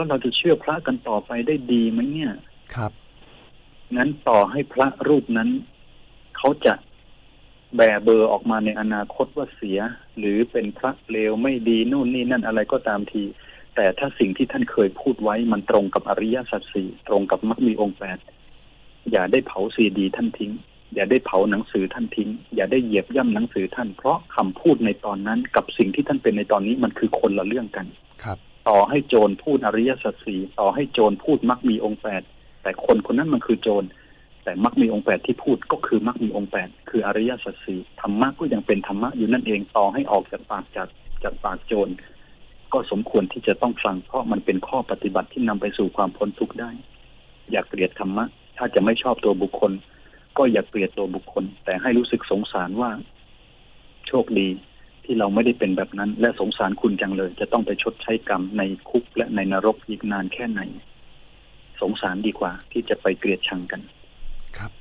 แล้วเราจะเชื่อพระกันต่อไปได้ดีไหมเนี่ย ครับงั้นต่อให้พระรูปนั้น เขาจะแบเบอร์ออกมาในอนาคตว่าเสีย หรือเป็นพระเลวไม่ดีนู่นนี่นั่นอะไรก็ตามที แต่ถ้าสิ่งที่ท่านเคยพูดไว้มันตรงกับอริยสัจสี่ตรงกับมรรคมีองค์แปดอย่าได้เผาซีดีท่านทิ้ง อย่าได้เผาหนังสือท่านทิ้ง อย่าได้เหยียบย่ำหนังสือท่าน เพราะคำพูดในตอนนั้นกับสิ่งที่ท่านเป็นในตอนนี้มันคือคนละเรื่องกันครับ ต่อให้โจรพูดอริยสัจสี่ต่อให้โจรพูดมักมีองค์แปดแต่คนคนนั้นมันคือโจรแต่มักมีองค์แปดที่พูดก็คือมักมีองค์แปดคืออริยสัจสี่ธรรมะก็ยังเป็นธรรมะอยู่นั่นเองต่อให้ออกจากปากจากจากปากโจรก็สมควรที่จะต้องฟังเพราะมันเป็นข้อปฏิบัติที่นำไปสู่ความพ้นทุกข์ได้ อย่าเกลียดธรรมะ ถ้าจะไม่ชอบตัวบุคคล ก็อย่าเกลียดตัวบุคคล แต่ให้รู้สึกสงสารว่า โชคดี ที่เราไม่ได้เป็นแบบนั้น และสงสารคุณจังเลย จะต้องไปชดใช้กรรมในคุกและในนรกอีกนานแค่ไหน สงสารดีกว่าที่จะไปเกลียดชังกัน ครับ